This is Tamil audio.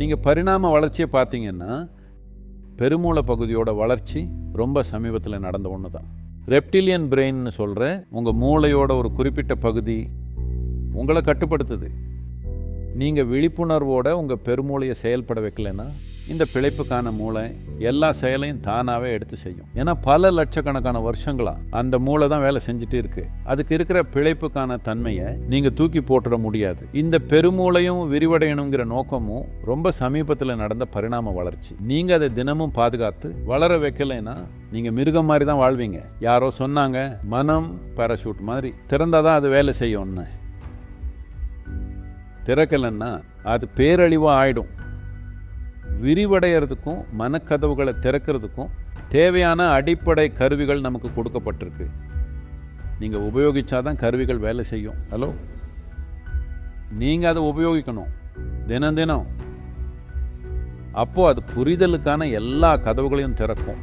நீங்கள் பரிணாம வளர்ச்சியை பார்த்தீங்கன்னா பெருமூளை பகுதியோட வளர்ச்சி ரொம்ப சமீபத்தில் நடந்த ஒன்று தான் ரெப்டிலியன் பிரெயின்னு சொல்கிற உங்கள் மூளையோட ஒரு குறிப்பிட்ட பகுதி உங்களை கட்டுப்படுத்துது. நீங்கள் விழிப்புணர்வோட உங்கள் பெருமூளையை செயல்பட வைக்கலைன்னா இந்த பிழைப்புக்கான மூளை எல்லா செயலையும் தானாகவே எடுத்து செய்யும். ஏன்னா பல லட்சக்கணக்கான வருஷங்களாக அந்த மூளை தான் வேலை செஞ்சுட்டு இருக்கு. அதுக்கு இருக்கிற பிழைப்புக்கான தன்மையை நீங்கள் தூக்கி போட்டுட முடியாது. இந்த பெருமூளையும் விரிவடையணுங்கிற நோக்கமும் ரொம்ப சமீபத்தில் நடந்த பரிணாம வளர்ச்சி. நீங்கள் அதை தினமும் பாதுகாத்து வளர வைக்கலைன்னா நீங்கள் மிருகம் மாதிரி தான் வாழ்வீங்க. யாரோ சொன்னாங்க மனம் பேராஷூட் மாதிரி. திறந்தால் தான் அது வேலை செய்யும்னு. திறக்கலைன்னா அது பேரழிவாக ஆயிடும். விரிவடைகிறதுக்கும் மனக்கதவுகளை திறக்கிறதுக்கும் தேவையான அடிப்படை கருவிகள் நமக்கு கொடுக்கப்பட்டிருக்கு. நீங்கள் உபயோகிச்சாதான் கருவிகள் வேலை செய்யும். ஹலோ நீங்கள் அதை உபயோகிக்கணும். தினம் தினம். அப்போ அது புரிதலுக்கான எல்லா கதவுகளையும் திறக்கும்.